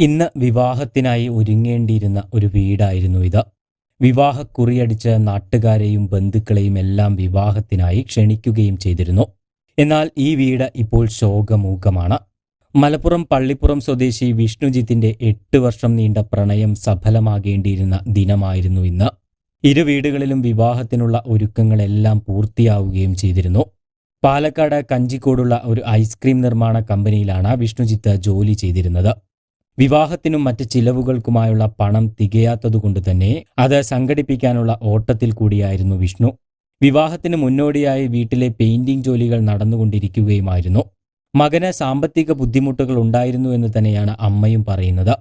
ഇന്ന് വിവാഹത്തിനായി ഒരുങ്ങേണ്ടിയിരുന്ന ഒരു വീടായിരുന്നു ഇത്. വിവാഹക്കുറിയടിച്ച് നാട്ടുകാരെയും ബന്ധുക്കളെയും എല്ലാം വിവാഹത്തിനായി ക്ഷണിക്കുകയും ചെയ്തിരുന്നു. എന്നാൽ ഈ വീട് ഇപ്പോൾ ശോകമൂകമാണ്. മലപ്പുറം പള്ളിപ്പുറം സ്വദേശി വിഷ്ണുജിത്തിന്റെ എട്ട് വർഷം നീണ്ട പ്രണയം സഫലമാകേണ്ടിയിരുന്ന ദിനമായിരുന്നു ഇന്ന്. ഇരു വീടുകളിലും വിവാഹത്തിനുള്ള ഒരുക്കങ്ങളെല്ലാം പൂർത്തിയാവുകയും ചെയ്തിരുന്നു. പാലക്കാട് കഞ്ചിക്കോടുള്ള ഒരു ഐസ്ക്രീം നിർമ്മാണ കമ്പനിയിലാണ് വിഷ്ണുജിത്ത് ജോലി ചെയ്തിരുന്നത്. വിവാഹത്തിനും മറ്റ് ചിലവുകൾക്കുമായുള്ള പണം തികയാത്തതുകൊണ്ട് തന്നെ അത് സംഘടിപ്പിക്കാനുള്ള ഓട്ടത്തിൽ കൂടിയായിരുന്നു വിഷ്ണു. വിവാഹത്തിന് മുന്നോടിയായി വീട്ടിലെ പെയിന്റിംഗ് ജോലികൾ നടന്നുകൊണ്ടിരിക്കുകയുമായിരുന്നു. മകന് സാമ്പത്തിക ബുദ്ധിമുട്ടുകൾ ഉണ്ടായിരുന്നു എന്ന് തന്നെയാണ് അമ്മയും പറയുന്നത്.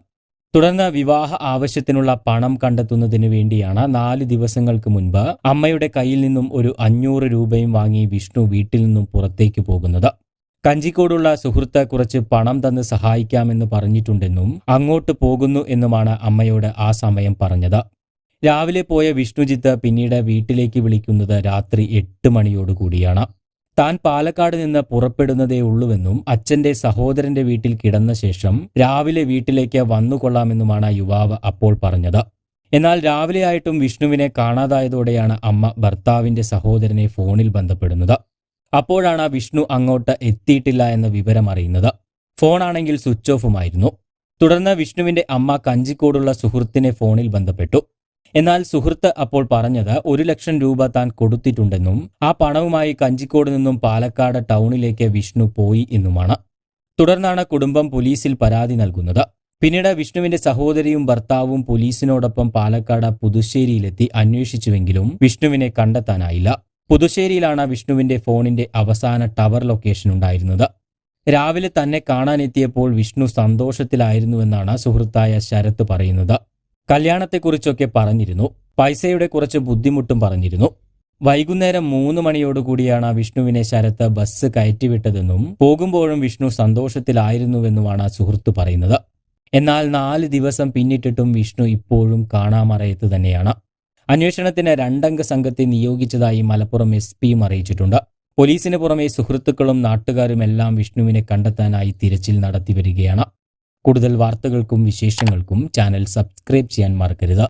തുടർന്ന് വിവാഹ ആവശ്യത്തിനുള്ള പണം കണ്ടെത്തുന്നതിന് വേണ്ടിയാണ് നാല് ദിവസങ്ങൾക്ക് മുൻപ് അമ്മയുടെ കയ്യിൽ നിന്നും ഒരു അഞ്ഞൂറ് രൂപയും വാങ്ങി വിഷ്ണു വീട്ടിൽ നിന്നും പുറത്തേക്ക് പോകുന്നത്. കഞ്ചിക്കോടുള്ള സുഹൃത്ത് കുറച്ച് പണം തന്ന് സഹായിക്കാമെന്ന് പറഞ്ഞിട്ടുണ്ടെന്നും അങ്ങോട്ട് പോകുന്നു എന്നുമാണ് അമ്മയോട് ആ സമയം പറഞ്ഞത്. രാവിലെ പോയ വിഷ്ണുജിത്ത് പിന്നീട് വീട്ടിലേക്ക് വിളിക്കുന്നത് രാത്രി എട്ട് മണിയോടുകൂടിയാണ് താൻ പാലക്കാട് നിന്ന് പുറപ്പെടുന്നതേ ഉള്ളുവെന്നും അച്ഛന്റെ സഹോദരന്റെ വീട്ടിൽ കിടന്ന ശേഷം രാവിലെ വീട്ടിലേക്ക് വന്നുകൊള്ളാമെന്നുമാണ് യുവാവ് അപ്പോൾ പറഞ്ഞത്. എന്നാൽ രാവിലെയായിട്ടും വിഷ്ണുവിനെ കാണാതായതോടെയാണ് അമ്മ ഭർത്താവിന്റെ സഹോദരനെ ഫോണിൽ ബന്ധപ്പെടുന്നത്. അപ്പോഴാണ് വിഷ്ണു അങ്ങോട്ട് എത്തിയിട്ടില്ല എന്ന വിവരം അറിയുന്നത് ഫോണാണെങ്കിൽ സ്വിച്ച് ഓഫുമായിരുന്നു. തുടർന്ന് വിഷ്ണുവിന്റെ അമ്മ കഞ്ചിക്കോടുള്ള സുഹൃത്തിനെ ഫോണിൽ ബന്ധപ്പെട്ടു. എന്നാൽ സുഹൃത്ത് അപ്പോൾ പറഞ്ഞത് ഒരു ലക്ഷം രൂപ താൻ കൊടുത്തിട്ടുണ്ടെന്നും ആ പണവുമായി കഞ്ചിക്കോട് നിന്നും പാലക്കാട് ടൗണിലേക്ക് വിഷ്ണു പോയി എന്നുമാണ്. തുടർന്നാണ് കുടുംബം പോലീസിൽ പരാതി നൽകുന്നത്. പിന്നീട് വിഷ്ണുവിന്റെ സഹോദരിയും ഭർത്താവും പോലീസിനോടൊപ്പം പാലക്കാട് പുതുശ്ശേരിയിലെത്തി അന്വേഷിച്ചുവെങ്കിലും വിഷ്ണുവിനെ കണ്ടെത്താനായില്ല. പുതുശ്ശേരിയിലാണ് വിഷ്ണുവിന്റെ ഫോണിന്റെ അവസാന ടവർ ലൊക്കേഷൻ ഉണ്ടായിരുന്നത്. രാവിലെ തന്നെ കാണാനെത്തിയപ്പോൾ വിഷ്ണു സന്തോഷത്തിലായിരുന്നുവെന്നാണ് സുഹൃത്തായ ശരത്ത് പറയുന്നത്. കല്യാണത്തെക്കുറിച്ചൊക്കെ പറഞ്ഞിരുന്നു. പൈസയുടെ കുറച്ച് ബുദ്ധിമുട്ടും പറഞ്ഞിരുന്നു. വൈകുന്നേരം മൂന്ന് മണിയോടുകൂടിയാണ് വിഷ്ണുവിനെ ശരത്ത് ബസ് കയറ്റിവിട്ടതെന്നും പോകുമ്പോഴും വിഷ്ണു സന്തോഷത്തിലായിരുന്നുവെന്നുമാണ് സുഹൃത്ത് പറയുന്നത്. എന്നാൽ നാല് ദിവസം പിന്നിട്ടിട്ടും വിഷ്ണു ഇപ്പോഴും കാണാമറയത്ത് തന്നെയാണ്. അന്വേഷണത്തിന് രണ്ടംഗ സംഘത്തെ നിയോഗിച്ചതായി മലപ്പുറം എസ് പിയും അറിയിച്ചിട്ടുണ്ട്. പോലീസിന് പുറമെ സുഹൃത്തുക്കളും നാട്ടുകാരുമെല്ലാം വിഷ്ണുവിനെ കണ്ടെത്താനായി തിരച്ചിൽ നടത്തിവരികയാണ്. കൂടുതൽ വാർത്തകൾക്കും വിശേഷങ്ങൾക്കും ചാനൽ സബ്സ്ക്രൈബ് ചെയ്യാൻ മറക്കരുത്.